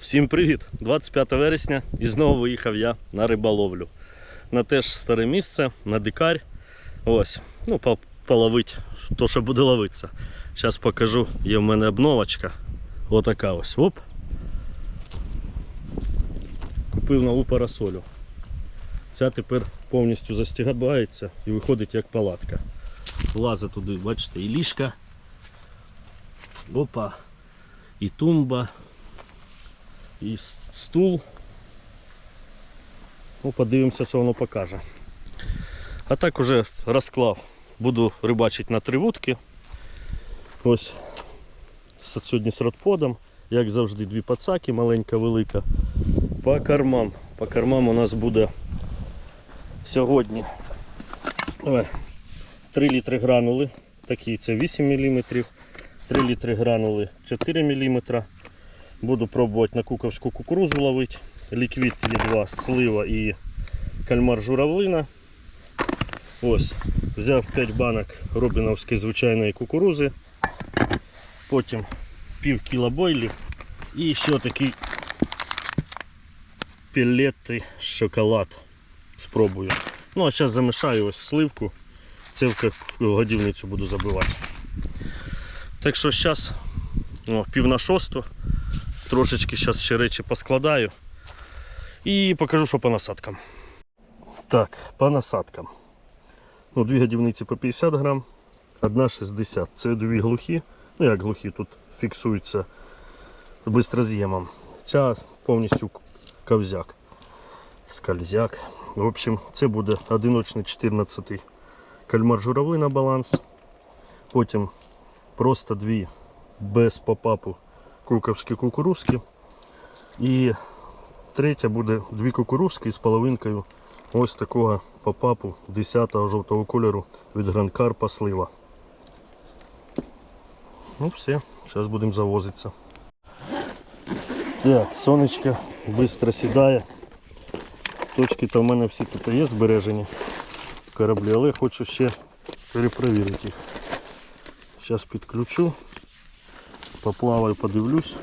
Всім привіт! 25 вересня і знову виїхав я на риболовлю. На теж старе місце, на дикарь. Ось, ну, половить то, що буде ловитися. Зараз покажу, є в мене обновочка. Отака ось. Оп. Купив нову парасолю. Ця тепер повністю застігається і виходить як палатка. Влазить туди, бачите, і ліжка. Опа. І тумба, і стул. Ну, подивимося, що воно покаже. А так уже розклав. Буду рибачити на три вудки. Ось сьогодні з родподом. Як завжди, дві пацаки, маленька, велика. По кормам. По кормам у нас буде сьогодні ой, 3 літри гранули. Такі це 8 мм, 3 літри гранули 4 мм. Буду пробувати на куковську кукурузу ловити. Ліквід є два, слива і кальмар журавлина. Ось, взяв 5 банок робіновської звичайної кукурузи. Потім пів кіла бойлів і ще такий пілети шоколад. Спробую. Ну а зараз замішаю ось сливку. Це в годівницю буду забивати. Так що зараз пів на шосту. Трошечки зараз ще речі поскладаю. І покажу, що по насадкам. Так, по насадкам. Ну, Дві годівниці по 50 грам, одна 60. Це дві глухі. Ну як глухі, тут фіксуються бистроз'ємом. Ця повністю ковзяк. Скользяк. В общем, це буде одиночний 14 кальмар журавлина баланс. Потім просто дві без попапу куковські кукурузки. І третя буде дві кукурузки з половинкою ось такого попапу 10-го жовтого кольору від Гранкарпа слива. Ну все, зараз будемо завозитися. Так, сонечко швидко сідає. Точки то в мене всі тут є збережені кораблі, але хочу ще перепровірити їх. Зараз підключу, поплаваю, подивлюсь.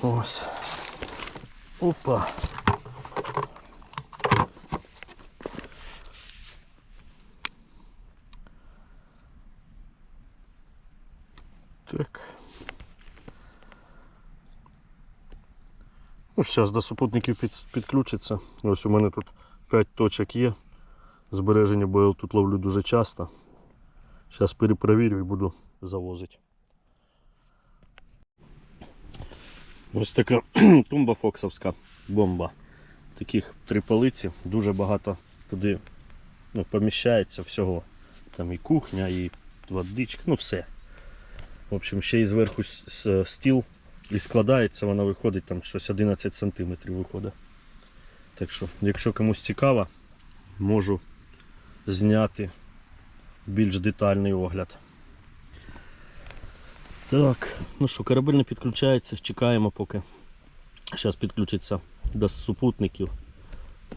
Ось. Опа. Так. Ну, зараз до супутників під, підключиться. Ось у мене тут 5 точок є. Збереження, бо я тут ловлю дуже часто. Зараз перепровірю і буду завозити. Ось така тумба фоксовська бомба. Таких три полиці, дуже багато туди ну, поміщається всього. Там і кухня, і водичка, ну все. В общем, ще і зверху стіл і складається, вона виходить там щось 11 см виходить. Так що, якщо комусь цікаво, можу зняти більш детальний огляд. Так, ну що, корабель не підключається, чекаємо поки. Зараз підключиться до супутників,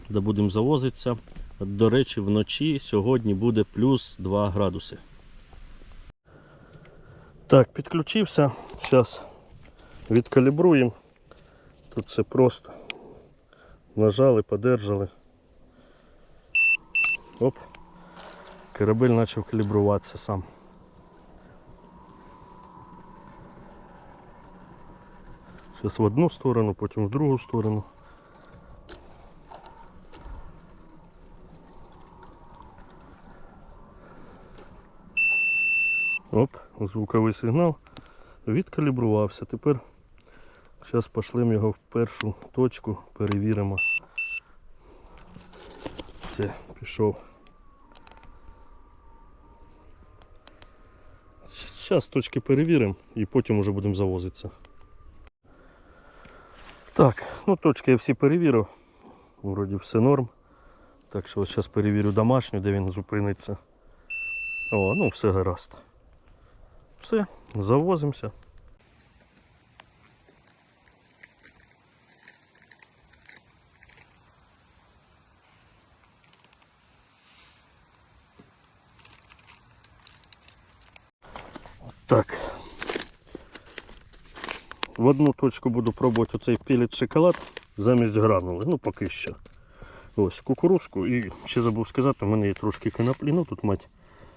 де будемо завозитися. До речі, вночі сьогодні буде плюс 2 градуси. Так, підключився. Зараз відкалібруємо. Тут все просто. Нажали, подержали. Оп. Корабель почав калібруватися сам. Зараз в одну сторону, потім в другу сторону. Оп, звуковий сигнал відкалібрувався. Тепер зараз пошлемо його в першу точку, перевіримо. Все, пішов. Зараз точки перевіримо і потім вже будемо завозитися. Так, ну точки я всі перевірив. Вроді все норм. Так що зараз перевірю домашню, де він зупиниться. О, ну все гаразд. Все, завозимося. Так. В буду пробувати оцей пілет шоколад замість гранули. Ну, поки що. Ось кукурузку. І ще забув сказати, у мене є трошки коноплі. Ну тут мать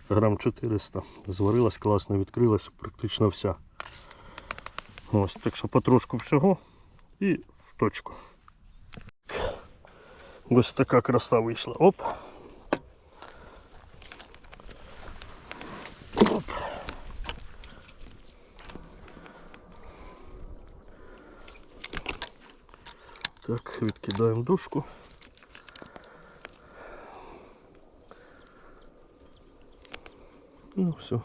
грам 400. Зварилась класно, відкрилась практично вся. Ось, так що потрошку всього і в точку. Ось така краса вийшла. Оп. відкидаємо дужку. Ну все.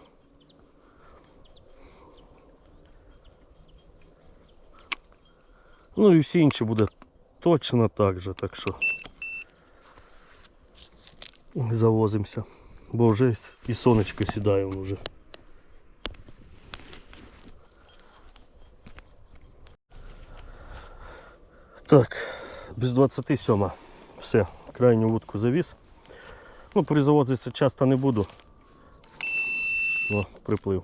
Ну і всі інші буде точно так же, так що завозимося. Бо вже і сонечко сідає воно вже. Так, без 27. Все, крайню вудку завіз. Ну, перезавозитися часто не буду. О, приплив.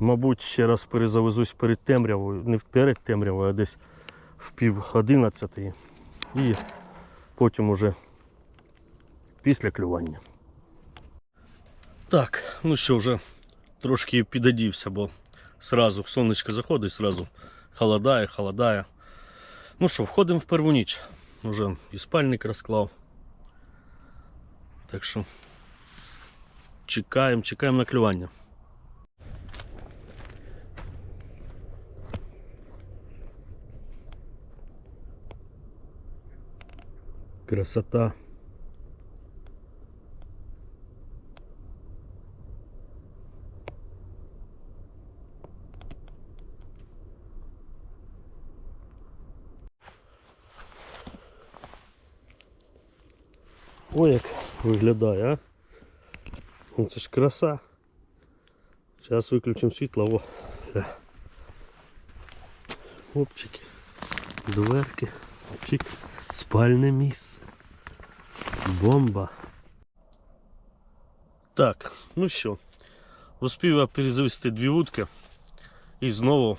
Мабуть, ще раз перезавезусь перед темрявою, не перед темрявою, а десь в пів одинадцятої. І потім уже після клювання. Так, ну що, вже трошки підодівся, бо сразу сонечко заходить, сразу холодає, холодає. Ну що, входимо в перву ніч. Уже і спальник розклав. Так що чекаємо, чекаємо на клювання. Красота. Ой, як виглядає, а? Ну, це ж краса. Зараз виключимо світло. О. Гля. Опчики, дверки, чик, спальне місце. Бомба. Так, ну що, успів я перезавести дві вудки і знову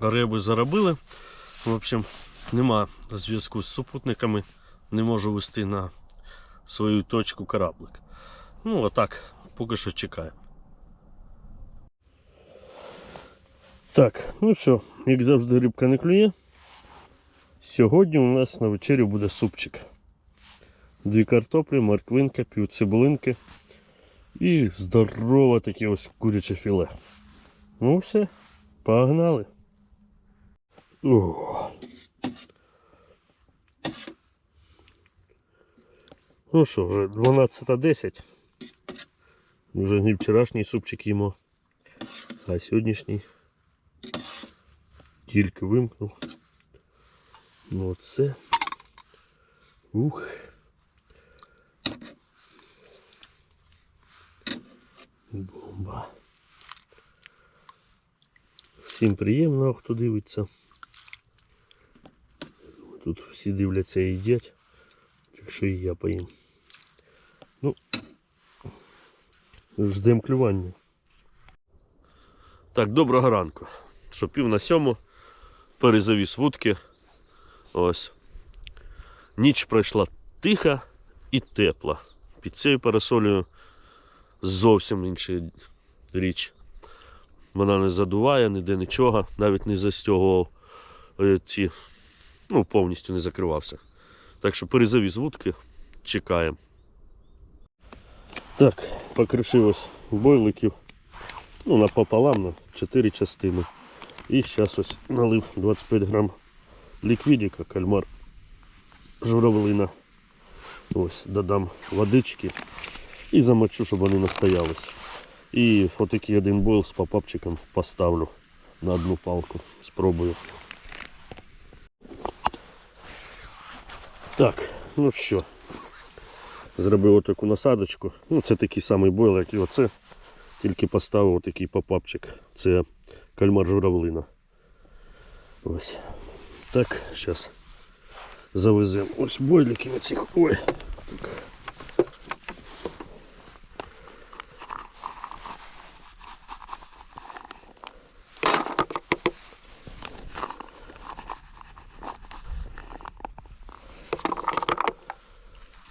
риби заробили. В общем, нема зв'язку з супутниками, не можу вести на свою точку кораблик. Ну, а так, поки що чекаю. Так, ну що, як завжди, рибка не клює. Сьогодні у нас на вечерю буде супчик. Дві картоплі, морквинка, пів цибулинки і здорове таке ось куряче філе. Ну все, погнали. О. Ну що, вже 12.10. Вже не вчорашній супчик їмо, а сьогоднішній тільки вимкнув. Ну оце. Ух. Бомба. Всім приємного, хто дивиться. Тут всі дивляться і їдять, так що і я поїм. Ну, ждемо клювання. Так, доброго ранку. Що пів на сьому перезавіз вудки. Ось. Ніч пройшла тиха і тепла. Під цією парасолею зовсім інша річ. Вона не задуває, ніде нічого, навіть не застягував е, ці, ну, повністю не закривався. Так що перезавіз вудки, чекаємо. Так, покришив ось бойликів. Ну, напополам на 4 частини. І зараз ось налив 25 грам ліквідіка, кальмар, журавлина. Ось, додам водички і замочу, щоб вони настоялись. І отакий один бойл з попапчиком поставлю на одну палку. Спробую. Так, ну що, зробив отаку насадочку. Ну, це такий самий бойлер, як і оце. Тільки поставив отакий попапчик. Це кальмар журавлина. Ось. Так, зараз завеземо. Ось бойлики оцих. Ой. Так.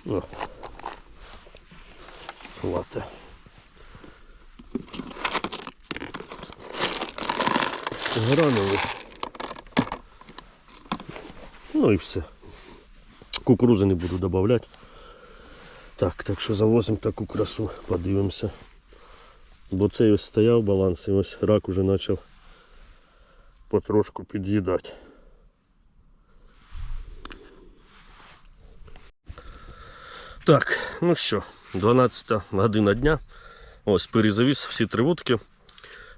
О. Лате. Гранули. Ну і все. Кукурузи не буду додавати. Так, так що завозимо таку красу, подивимося. Бо цей ось стояв баланс і ось рак уже почав потрошку під'їдати. Так, ну що, 12 година дня. Ось перезавіз всі три вудки.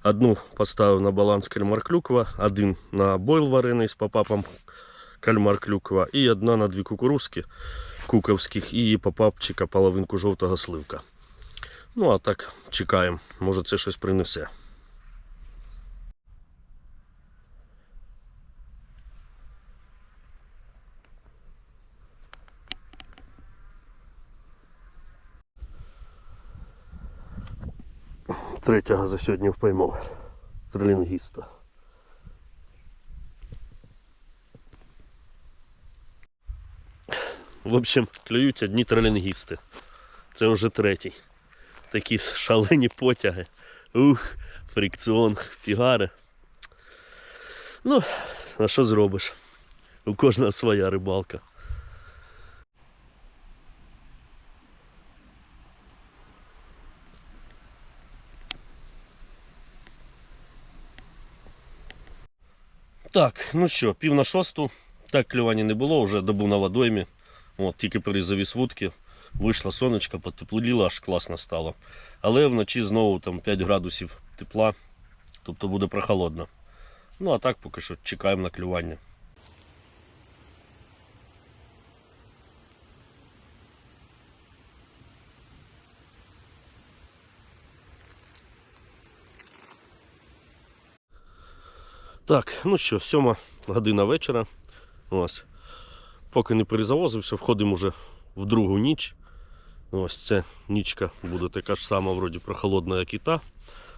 Одну поставив на баланс кальмар клюква, один на бойл варений з попапом кальмар клюква і одна на дві кукурузки куковських і попапчика половинку жовтого сливка. Ну а так чекаємо, може це щось принесе. Третього за сьогодні впоймав. Трилінгіста. В общем, клюють одні тролінгісти. Це вже третій. Такі шалені потяги. Ух, фрикціон, фігари. Ну, а що зробиш? У кожного своя рибалка. Так, ну що, пів на шосту. Так клювання не було, вже добу на водоймі. От, тільки перезавіз вудки. Вийшло сонечко, потепліло, аж класно стало. Але вночі знову там 5 градусів тепла, тобто буде прохолодно. Ну а так поки що чекаємо на клювання. Так, ну що, сьома година вечора. Ось. Поки не перезавозився, входимо вже в другу ніч. Ось ця нічка буде така ж сама, вроді прохолодна, як і та,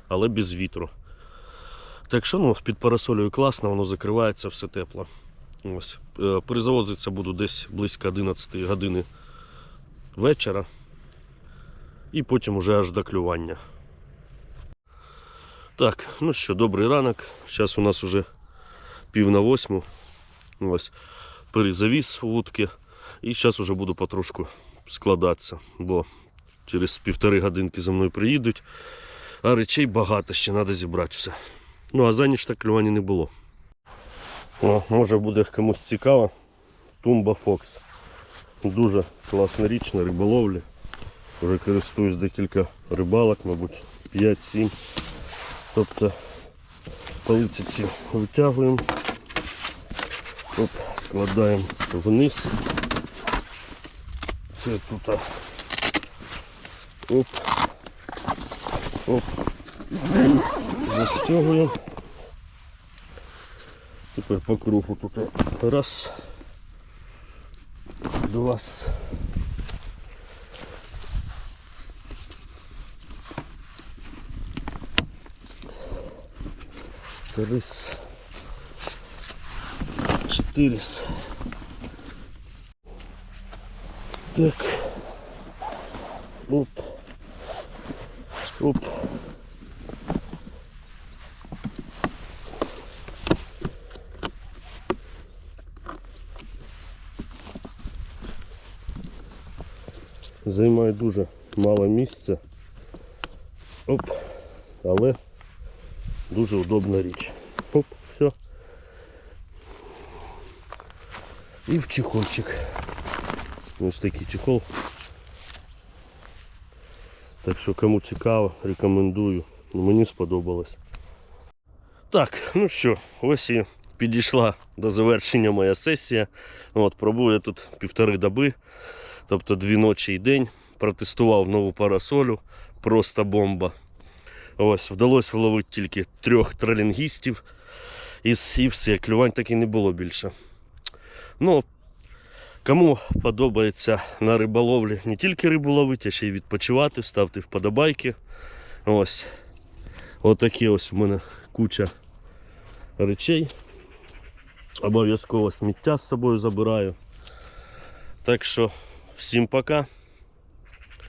але без вітру. Так що ну, під парасолею класно, воно закривається, все тепло. Ось. Е, Перезавозитися буду десь близько 11 години вечора. І потім уже аж до клювання. Так, ну що, добрий ранок. Зараз у нас уже пів на восьму. Ось перезавіз вудки. І зараз вже буду потрошку складатися, бо через півтори годинки за мною приїдуть. А речей багато, ще треба зібрати все. Ну а за ніч так клювання не було. О, може буде комусь цікаво. Тумба Фокс. Дуже класна річ на риболовлі. Вже користуюсь декілька рибалок, мабуть, 5-7. Тобто палиці ці витягуємо. Оп, складаємо вниз. Це тут. Оп. Оп. Застягуємо. Тепер по кругу тут. Раз. Два. Три. Четыре. Так. Оп. Оп. Займає дуже мало місця. Оп. Але дуже удобна річ. Оп, все. І в чехольчик. Ось такий чехол. Так що кому цікаво, рекомендую. Ну, Мені сподобалось. Так, ну що, ось і підійшла до завершення моя сесія. От, Пробув я тут півтори доби, тобто дві ночі і день. Протестував нову парасолю, просто бомба. Ось, вдалося вловити тільки трьох тролінгістів. І все, клювань так і не було більше. Ну, кому подобається на риболовлі не тільки рибу ловити, а ще й відпочивати, ставте вподобайки. Ось. Отакі ось в мене куча речей. Обов'язково сміття з собою забираю. Так що Всім пока.